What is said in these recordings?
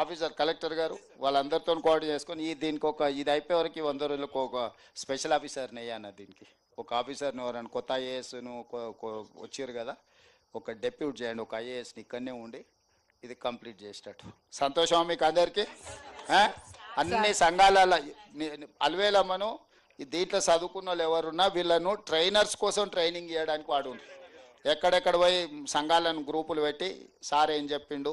Officer collector గారు వాళ్ళందరితో coordinate చేసుకొని ఈ దీనికి ఒక ఇది అయిపోయే వరకు వంద రోజులకు ఒక స్పెషల్ ఆఫీసర్ని అయ్యాను దీనికి. ఒక ఆఫీసర్ని ఎవరైనా కొత్త ఐఏఎస్ను వచ్చారు కదా ఒక డెప్యూట్ చేయండి ఒక ఐఏఎస్ని ఇక్కడనే ఉండి ఇది కంప్లీట్ చేసేటట్టు. సంతోషం మీకు అందరికీ? అన్ని సంఘాలలో అలవేలమ్మను మనం దీంట్లో చదువుకున్న వాళ్ళు ఎవరున్నా వీళ్ళను ట్రైనర్స్ కోసం ట్రైనింగ్ చేయడానికి వాడు ఎక్కడెక్కడ పోయి సంఘాలను గ్రూపులు పెట్టి సార్ ఏం చెప్పిండు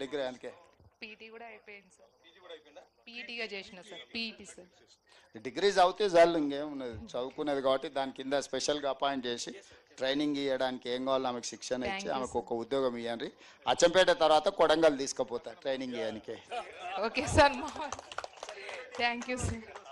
డిగ్రీ అందుకే. పీటీ కూడా అయిపోయింది సార్. పీటీగా చేసిన సార్ పీటీ సార్. డిగ్రీ చదివితే చాలు ఇంకేమున్నది చదువుకునేది కాబట్టి దాని కింద స్పెషల్గా అపాయింట్ చేసి ట్రైనింగ్ ఇవ్వడానికి ఏం కావాలో ఆమెకు శిక్షణ ఇచ్చి ఆమెకు ఒక ఉద్యోగం ఇవ్వండి అచ్చంపేట తర్వాత కొడంగల్ తీసుకుపోతా ట్రైనింగ్ ఇవ్వడానికి okay sir thank you sir